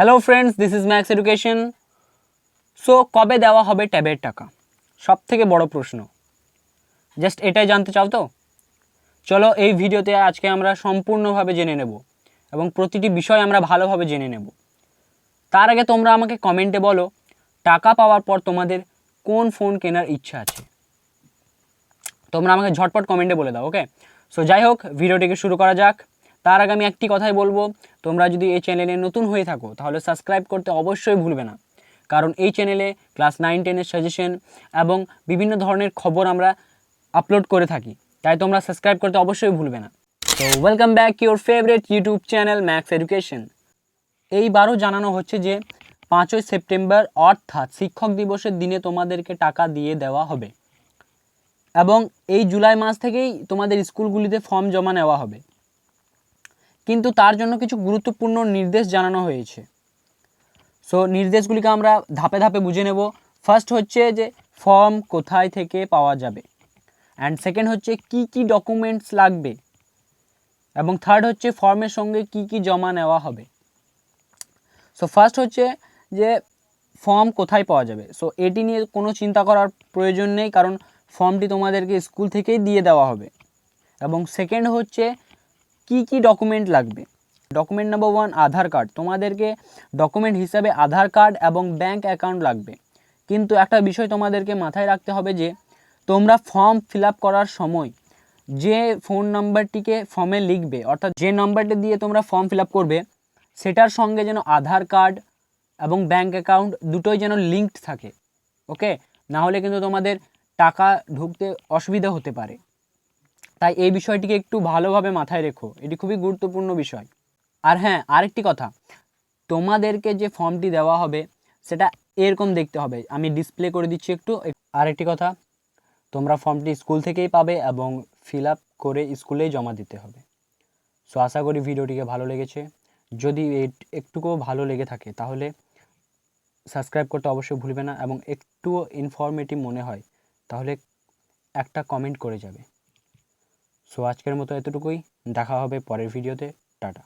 Hello friends this is Max Education so কবে দেওয়া হবে ট্যাবের টাকা? সব থেকে বড় প্রশ্ন। জাস্ট এটাই জানতে চাও তো? চলো এই ভিডিওতে আজকে আমরা সম্পূর্ণভাবে জেনে নেব এবং প্রতিটি বিষয় আমরা ভালোভাবে জেনে নেব। তার আগে তোমরা আমাকে কমেন্টে বলো, টাকা পাওয়ার পর তোমাদের কোন ফোন কেনার ইচ্ছা আছে? তোমরা আমাকে ঝটপট কমেন্টে বলে দাও ওকে সো যাই হোক, ভিডিওটিকে শুরু করা যাক। তার আগে আমি একটি কথাই বলব, তোমরা যদি এই চ্যানেলে নতুন হয়ে থাকো, তাহলে সাবস্ক্রাইব করতে অবশ্যই ভুলবে না। কারণ এই চ্যানেলে ক্লাস নাইন টেনের সাজেশন এবং বিভিন্ন ধরনের খবর আমরা আপলোড করে থাকি। তাই তোমরা সাবস্ক্রাইব করতে অবশ্যই ভুলবে না। তো welcome back your favourite YouTube channel Max Education এইবারও জানানো হচ্ছে যে, পাঁচই সেপ্টেম্বর, অর্থাৎ শিক্ষক দিবসের দিনে তোমাদেরকে টাকা দিয়ে দেওয়া হবে। এবং এই জুলাই মাস থেকেই তোমাদের স্কুলগুলিতে ফর্ম জমা নেওয়া হবে। কিন্তু তার জন্য কিছু গুরুত্বপূর্ণ নির্দেশ জানানো হয়েছে। সো নির্দেশগুলিকে আমরা ধাপে ধাপে বুঝে নেব। ফার্স্ট হচ্ছে যে ফর্ম কোথায় থেকে পাওয়া যাবে। অ্যান্ড সেকেন্ড হচ্ছে কি কি ডকুমেন্টস লাগবে। এবং থার্ড হচ্ছে ফর্মের সঙ্গে কি কি জমা নেওয়া হবে। সো ফার্স্ট হচ্ছে যে ফর্ম কোথায় পাওয়া যাবে। সো এটি নিয়ে কোনো চিন্তা করার প্রয়োজন নেই, কারণ ফর্মটি তোমাদেরকে স্কুল থেকেই দিয়ে দেওয়া হবে। এবং সেকেন্ড হচ্ছে কি কি ডকুমেন্ট লাগবে? Document number one Aadhaar card তোমাদেরকে ডকুমেন্ট হিসাবে আধার কার্ড এবং ব্যাংক অ্যাকাউন্ট লাগবে। কিন্তু একটা বিষয় তোমাদেরকে মাথায় রাখতে হবে যে, তোমরা ফর্ম ফিল করার সময় যে ফোন নাম্বারটিকে ফর্মে লিখবে, অর্থাৎ যে নাম্বারটি দিয়ে তোমরা ফর্ম ফিল করবে, সেটার সঙ্গে যেন আধার কার্ড এবং ব্যাংক অ্যাকাউন্ট দুটোই যেন লিঙ্কড থাকে। ওকে না হলে কিন্তু তোমাদের টাকা ঢুকতে অসুবিধা হতে পারে। তাই এই বিষয়টিকে একটু ভালোভাবে মাথায় রেখো। এটি খুবই গুরুত্বপূর্ণ বিষয়। আর হ্যাঁ আরেকটি কথা। তোমাদেরকে যে ফর্মটি দেওয়া হবে, সেটা এরকম দেখতে হবে। আমি ডিসপ্লে করে দিচ্ছি একটু। আরেকটি কথা, তোমরা ফর্মটি স্কুল থেকেই পাবে এবং ফিল আপ করে স্কুলেই জমা দিতে হবে। সো আশা করি ভিডিওটিকে ভালো লেগেছে। যদি একটুকুও ভালো লেগে থাকে, তাহলে সাবস্ক্রাইব করতে অবশ্যই ভুলবে না এবং একটুও ইনফরমেটিভ মনে হয়, তাহলে একটা কমেন্ট করে যাবে। সো আজকের মতো এতটুকুই। দেখা হবে পরের ভিডিওতে। টাটা।